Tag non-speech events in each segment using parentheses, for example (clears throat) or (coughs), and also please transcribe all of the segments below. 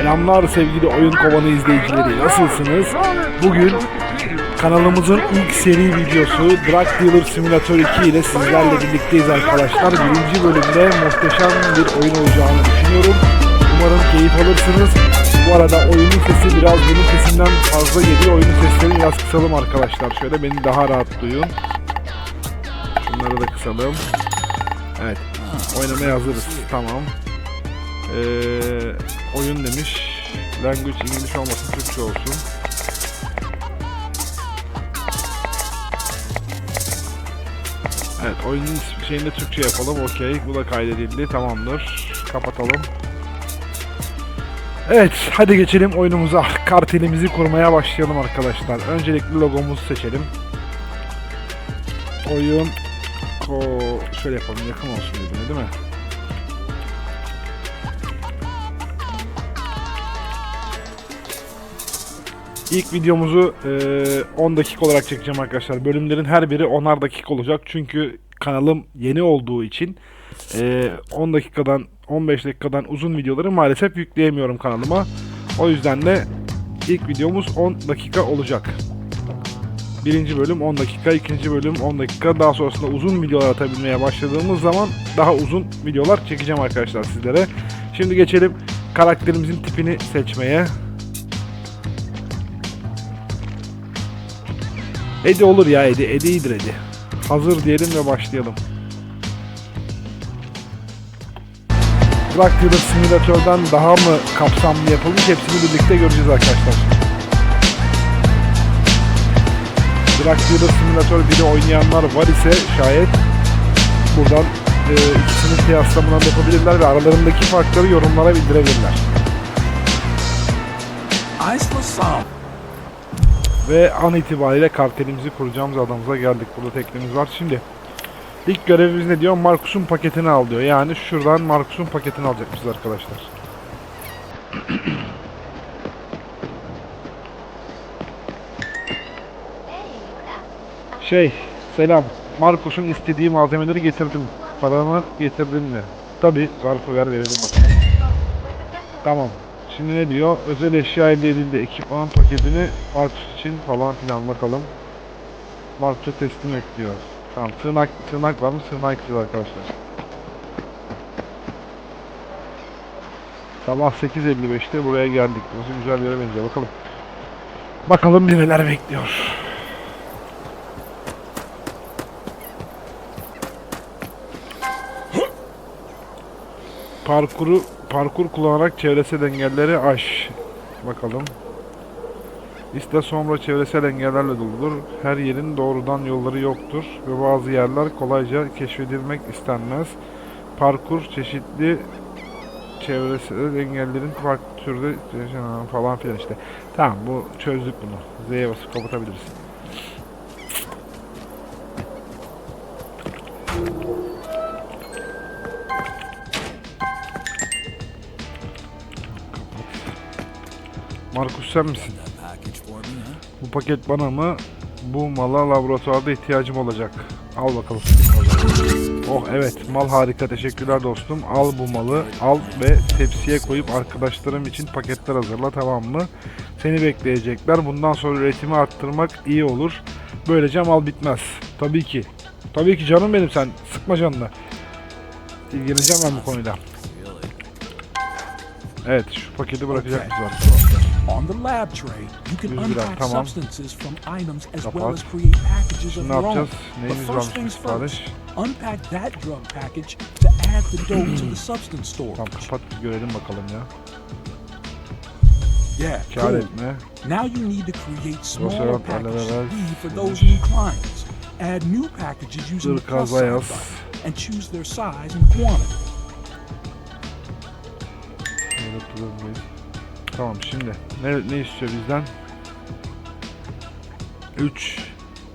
Selamlar sevgili Oyun Kovanı izleyicileri. Nasılsınız? Bugün kanalımızın ilk seri videosu Drug Dealer Simulator 2 ile sizlerle birlikteyiz arkadaşlar. Birinci bölümde muhteşem bir oyun olacağını düşünüyorum. Umarım keyif alırsınız. Bu arada oyunun sesi biraz benim sesimden fazla geliyor. Oyunun seslerini biraz kısalım arkadaşlar. Şöyle beni daha rahat duyun. Şunları da kısalım. Evet. Oynamaya hazırız. Tamam. Ee, oyun demiş. Language İngiliz olmasın, Türkçe olsun. Evet, oyunun şeyini Türkçe yapalım. Okey, bu da kaydedildi. Tamamdır. Kapatalım. Evet, hadi geçelim oyunumuza. Kartelimizi kurmaya başlayalım arkadaşlar. Öncelikle logomuzu seçelim. Oyun ko şöyle yapalım yakın olsun birbirine değil mi? İlk videomuzu e, 10 dakika olarak çekeceğim arkadaşlar. Bölümlerin her biri 10'ar dakika olacak. Çünkü kanalım yeni olduğu için e, 10 dakikadan 15 dakikadan uzun videoları maalesef yükleyemiyorum kanalıma. O yüzden de ilk videomuz 10 dakika olacak. Birinci bölüm 10 dakika, ikinci bölüm 10 dakika. Daha sonrasında uzun videolar atabilmeye başladığımız zaman daha uzun videolar çekeceğim arkadaşlar sizlere. Şimdi geçelim karakterimizin tipini seçmeye. Edi olur ya Edi. Edi iyidir Edi. Hazır diyelim ve başlayalım. Drug Dealer Simulator'dan daha mı kapsamlı yapılmış hepsini birlikte göreceğiz arkadaşlar. Drug Dealer Simulator 1'i oynayanlar var ise şayet buradan e, ikisinin kıyaslamından yapabilirler ve aralarındaki farkları yorumlara bildirebilirler. Isla Sam. Ve an itibariyle kartelimizi kuracağımız adamıza geldik. Burada teknemiz var. Şimdi ilk görevimiz ne diyor? Markus'un paketini al diyor. Yani şuradan Markus'un paketini alacakmışız arkadaşlar. (clears throat) Şey, selam. Markus'un istediği malzemeleri getirdim. Paranı getirdin mi? Tabi, zarfı ver verelim bakalım. Tamam. Şimdi ne diyor? Özel eşya elde edildi. Ekipman paketini Markus için falan filan bakalım. Markus'a teslim et diyor. Tamam. Tırnak, tırnak var mı? Tırnak istiyor arkadaşlar. Sabah 8.55'te buraya geldik. Nasıl güzel bir yere benziyor. Bakalım. Bakalım neler bekliyor. Parkuru parkur kullanarak çevresel engelleri aş. Bakalım. İşte sonra çevresel engellerle doludur. Her yerin doğrudan yolları yoktur ve bazı yerler kolayca keşfedilmek istenmez. Parkur çeşitli çevresel engellerin farklı türde falan filan işte. Tamam bu çözdük bunu. Z'ye basıp kapatabiliriz. Markus sen misin? Bu paket bana mı? Bu mala laboratuvarda ihtiyacım olacak. Al bakalım. Oh evet mal harika teşekkürler dostum. Al bu malı al ve tepsiye koyup arkadaşlarım için paketler hazırla tamam mı? Seni bekleyecekler. Bundan sonra üretimi arttırmak iyi olur. Böylece mal bitmez. Tabii ki. Tabii ki canım benim sen. Sıkma canını. İlgileneceğim ben bu konuyla. Evet şu paketi bırakacak mısın? On the lab tray, you can 100 gram, unpack tamam. substances from items as Kapat. well as create packages of Şimdi ne your own. yapacağız? But Neyimiz first things first, unpack that drug package to add the dope to the substance storage. Tamam kapat bir görelim bakalım ya. Yeah, Kar cool. etme. Now you need to create smaller packages Alvarez, B for those new clients. Add new packages using the plus sign button and choose their size and quantity. Tamam şimdi ne, ne istiyor bizden? 3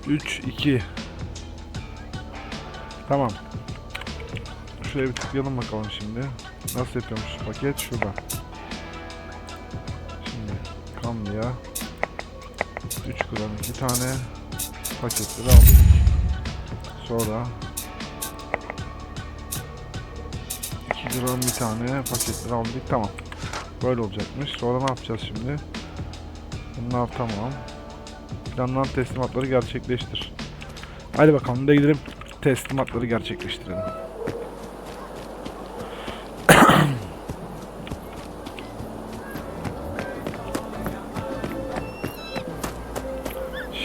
3 2 Tamam. Şuraya bir tıklayalım bakalım şimdi. Nasıl yapıyormuş paket? Şurada. Şimdi kamya 3 gram 2 tane paketleri aldık. Sonra 2 gram bir tane paketleri aldık. Tamam. Böyle olacakmış. Sonra ne yapacağız şimdi? Bunlar tamam. Planlanan teslimatları gerçekleştir. Hadi bakalım da gidelim teslimatları gerçekleştirelim. (coughs)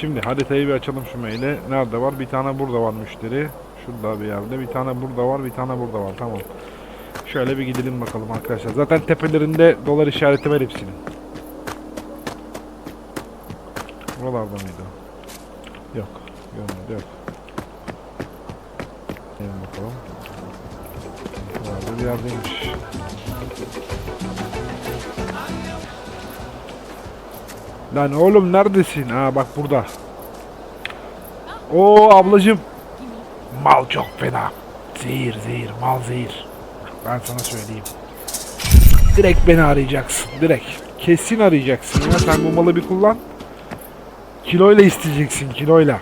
Şimdi haritayı bir açalım şu maile. Nerede var? Bir tane burada var müşteri. Şurada bir yerde. Bir tane burada var. Bir tane burada var. Tamam. Şöyle bir gidelim bakalım arkadaşlar. Zaten tepelerinde dolar işareti var hepsinin. Buralarda mıydı? Yok. Görmedi yok. Gelin bakalım. Buralarda bir yerdeymiş. Lan oğlum neredesin? Ha bak burada. Oo ablacım. Mal çok fena. Zehir zehir mal zehir. Ben sana söyleyeyim. Direkt beni arayacaksın. Direkt. Kesin arayacaksın ya. Sen bu malı bir kullan. Kiloyla isteyeceksin kiloyla.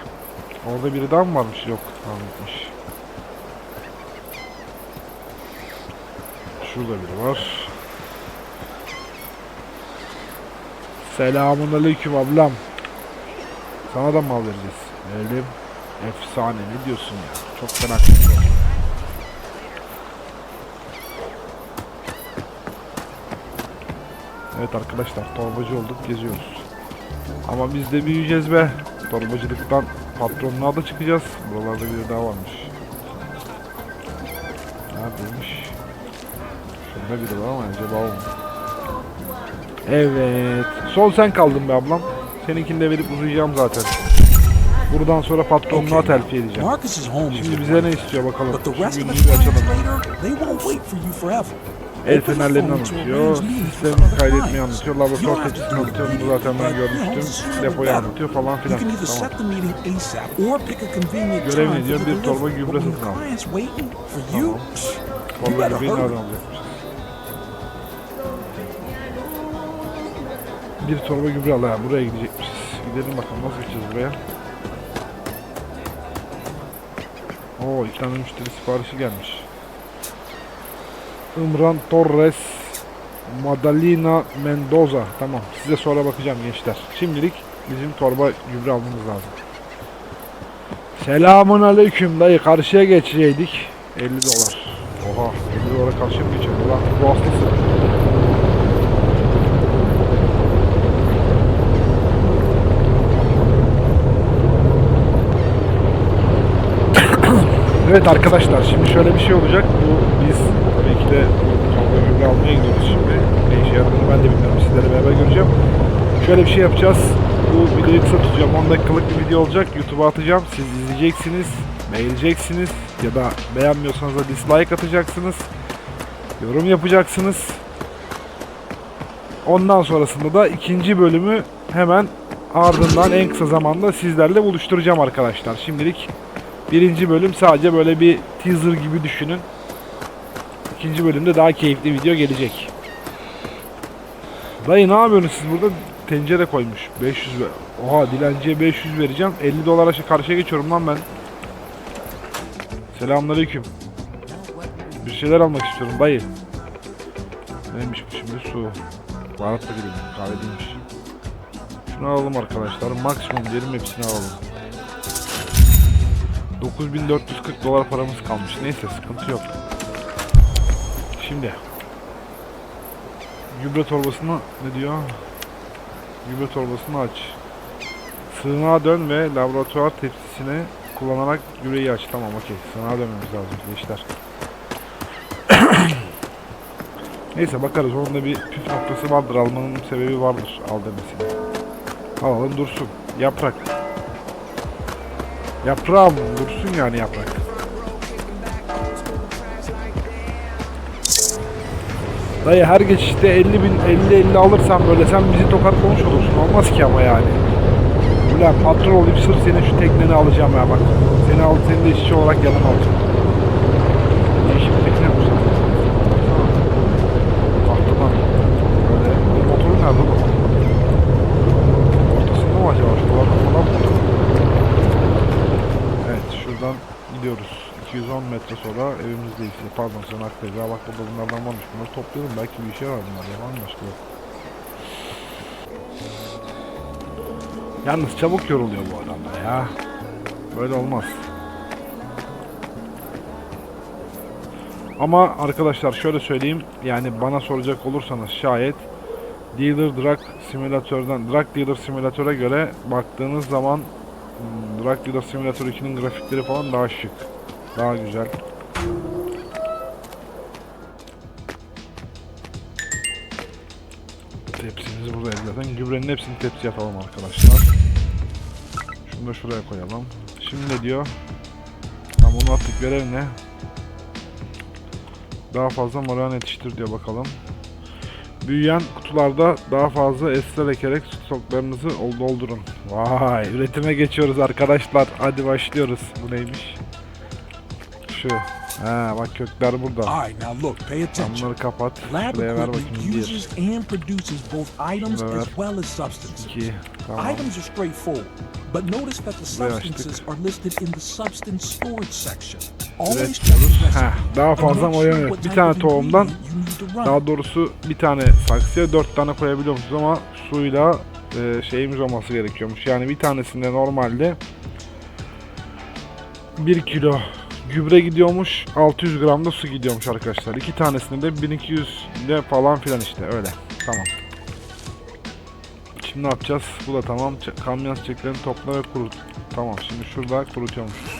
Orada biri daha mı varmış? Yok. Tamam. Şurada biri var. Selamun aleyküm ablam. Sana da mal vereceğiz. Elim efsane ne diyorsun ya? Çok fena. Evet arkadaşlar torbacı olduk geziyoruz. Ama biz de büyüyeceğiz be. Torbacılıktan patronluğa da çıkacağız. Buralarda bir daha varmış. Neredeymiş? Şurada biri var ama acaba o mu? Evet. Sol sen kaldın be ablam. Seninkini de verip uzayacağım zaten. Buradan sonra patronluğa terfi edeceğim. Şimdi bize ne istiyor bakalım. Bir açalım. El fenerlerini anlatıyor. Sistemi kaydetmeyi anlatıyor. Laboratuvar do anlatıyor. Bunu zaten ben görmüştüm. Depoyu anlatıyor falan filan. Tamam. Görev ediyor, for bir torba gübre satın al. Tamam. Torba gübreyi nereden? Bir torba gübre al ha. Buraya gidecekmişiz. Gidelim bakalım nasıl gideceğiz buraya. Oo tane müşteri siparişi gelmiş. Imran Torres Madalina Mendoza. Tamam. Size sonra bakacağım gençler. Şimdilik bizim torba gübre almamız lazım. Selamun aleyküm dayı. Karşıya geçeceydik. 50 dolar. Oha. 50 dolara karşıya mı geçelim? Ulan bu hastası. (coughs) Evet arkadaşlar şimdi şöyle bir şey olacak. Bu biz de torba gübre almaya gidiyoruz şimdi. Ne işe yaradığını ben de bilmiyorum. Sizlerle beraber göreceğim. Şöyle bir şey yapacağız. Bu videoyu kısa tutacağım. 10 dakikalık bir video olacak. YouTube'a atacağım. Siz izleyeceksiniz. Beğeneceksiniz. Ya da beğenmiyorsanız da dislike atacaksınız. Yorum yapacaksınız. Ondan sonrasında da ikinci bölümü hemen ardından en kısa zamanda sizlerle buluşturacağım arkadaşlar. Şimdilik birinci bölüm sadece böyle bir teaser gibi düşünün. İkinci bölümde daha keyifli video gelecek. Dayı ne yapıyorsunuz siz burada? Tencere koymuş. 500 ver. Oha dilenciye 500 vereceğim. 50 dolara karşıya geçiyorum lan ben. Selamünaleyküm. Bir şeyler almak istiyorum dayı. Neymiş bu şimdi su. Baharat da gidelim. Kahve değilmiş. Şunu alalım arkadaşlar. Maksimum diyelim hepsini alalım. 9440 dolar paramız kalmış. Neyse sıkıntı yok. Şimdi gübre torbasını ne diyor? Gübre torbasını aç. Sığınağa dön ve laboratuvar tepsisini kullanarak gübreyi aç. Tamam okey. Sığınağa dönmemiz lazım gençler. (coughs) Neyse bakarız. Onun da bir püf noktası vardır. Almanın sebebi vardır. Al demesine. Alalım dursun. Yaprak. Yaprağım dursun yani yaprak. Dayı her geçişte 50 bin 50 50 alırsan böyle sen bizi tokatlamış olursun. Olmaz ki ama yani. Ulan patron olayım sırf senin şu tekneni alacağım ya bak. Seni al seni de işçi olarak yanıma alacağım. Değişik tekne bu sana. Tahtadan. Böyle bu mı acaba? Mı? Evet şuradan gidiyoruz. 210 metre sonra evimizdeyiz. Pardon Sanaktayız. Ha bak burada bunlardan varmış. Bunları toplayalım. Belki bir işe var bunlar. Yalan başka. Yalnız çabuk yoruluyor bu adamlar ya. Böyle olmaz. Ama arkadaşlar şöyle söyleyeyim. Yani bana soracak olursanız şayet Dealer Drug Simülatör'den Drug Dealer Simülatör'e göre baktığınız zaman hmm, Drug Dealer Simulator 2'nin grafikleri falan daha şık. Daha güzel. Tepsimizi burada zaten. Gübrenin hepsini tepsiye atalım arkadaşlar. Şunu da şuraya koyalım. Şimdi ne diyor? Tamam onu attık görev ne? Daha fazla marihuana yetiştir diyor bakalım. Büyüyen kutularda daha fazla esrar ekerek stoklarınızı ol- doldurun. Vay üretime geçiyoruz arkadaşlar. Hadi başlıyoruz. Bu neymiş? Şu. Ha bak kökler burada. Alright, now look, pay attention. bunları kapat. Lab Şuraya ver bakayım. Bir, uses and produces both items as well as substances. iki. Tamam. Items are straightforward, but notice that the Buraya substances are listed in the substance storage section. Evet. Heh, daha fazla what Bir tane tohumdan. Daha doğrusu bir tane saksıya dört tane koyabiliyormuşuz ama suyla e, şeyimiz olması gerekiyormuş. Yani bir tanesinde normalde 1 kilo gübre gidiyormuş, 600 gram da su gidiyormuş arkadaşlar. İki tanesinde de 1200 ile falan filan işte öyle. Tamam. Şimdi ne yapacağız? Bu da tamam. Kamyon çiçeklerini topla ve kurut. Tamam şimdi şurada kurutuyormuşuz.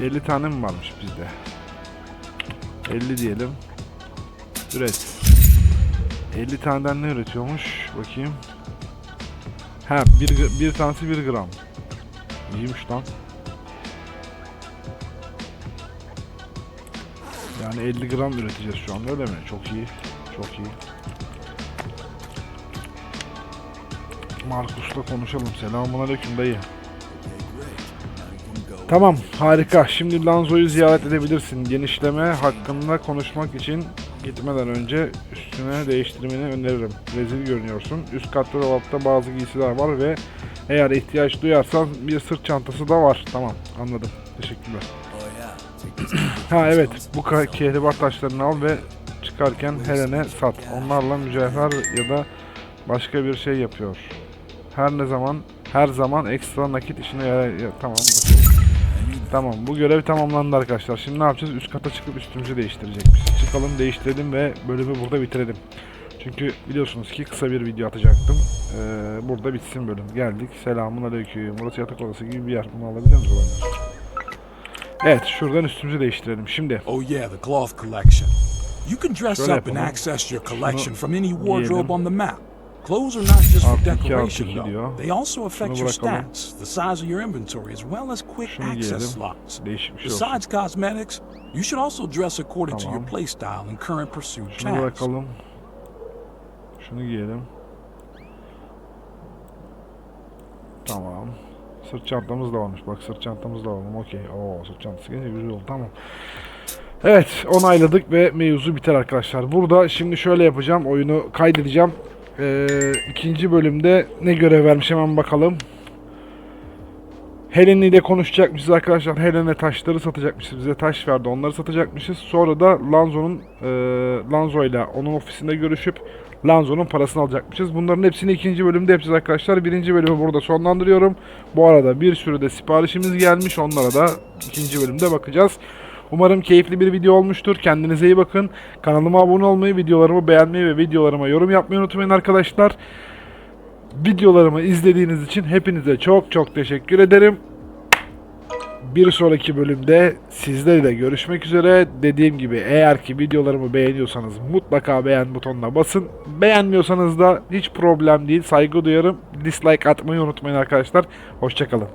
50 tane mi varmış bizde? 50 diyelim. Üret. 50 taneden ne üretiyormuş? Bakayım. Ha bir, bir tanesi 1 gram. İyiymiş lan. Yani 50 gram üreteceğiz şu anda öyle mi? Çok iyi. Çok iyi. Markus'la konuşalım. Selamun aleyküm dayı. Tamam harika. Şimdi Lanzo'yu ziyaret edebilirsin. Genişleme hakkında konuşmak için gitmeden önce üstüne değiştirmeni öneririm. Rezil görünüyorsun. Üst katta dolapta bazı giysiler var ve eğer ihtiyaç duyarsan bir sırt çantası da var. Tamam anladım. Teşekkürler. Ha evet bu kehribar taşlarını al ve çıkarken Helen'e sat. Onlarla mücevher ya da başka bir şey yapıyor. Her ne zaman her zaman ekstra nakit işine yarar. ya- tamam. Tamam bu görev tamamlandı arkadaşlar. Şimdi ne yapacağız? Üst kata çıkıp üstümüzü değiştirecekmiş. Çıkalım değiştirelim ve bölümü burada bitirelim. Çünkü biliyorsunuz ki kısa bir video atacaktım. Ee, burada bitsin bölüm. Geldik. Selamun aleyküm. Burası yatak odası gibi bir yer. Bunu alabilir miyiz? Evet şuradan üstümüzü değiştirelim. Şimdi Oh yeah, the cloth collection. You can dress Şöyle up and access your collection from any wardrobe on the map. Clothes are not just for decoration though. They also affect your stats, the size of your inventory, as well as quick access slots. Besides cosmetics, you should also dress according to your playstyle and current pursuit tasks. Şunu giyelim. Tamam. Sırt çantamız da varmış. Bak sırt çantamız da var. Okey. Oo sırt çantası gelince güzel oldu. Tamam. Evet onayladık ve mevzu biter arkadaşlar. Burada şimdi şöyle yapacağım. Oyunu kaydedeceğim. Ee, ikinci bölümde ne görev vermiş hemen bakalım. Helen'i ile konuşacakmışız arkadaşlar. Helen'e taşları satacakmışız. Bize taş verdi. Onları satacakmışız. Sonra da Lanzo'nun e, Lanzo ile onun ofisinde görüşüp Lanzo'nun parasını alacakmışız. Bunların hepsini ikinci bölümde yapacağız arkadaşlar. Birinci bölümü burada sonlandırıyorum. Bu arada bir sürü de siparişimiz gelmiş. Onlara da ikinci bölümde bakacağız. Umarım keyifli bir video olmuştur. Kendinize iyi bakın. Kanalıma abone olmayı, videolarımı beğenmeyi ve videolarıma yorum yapmayı unutmayın arkadaşlar. Videolarımı izlediğiniz için hepinize çok çok teşekkür ederim. Bir sonraki bölümde sizlerle görüşmek üzere. Dediğim gibi eğer ki videolarımı beğeniyorsanız mutlaka beğen butonuna basın. Beğenmiyorsanız da hiç problem değil. Saygı duyarım. Dislike atmayı unutmayın arkadaşlar. Hoşçakalın.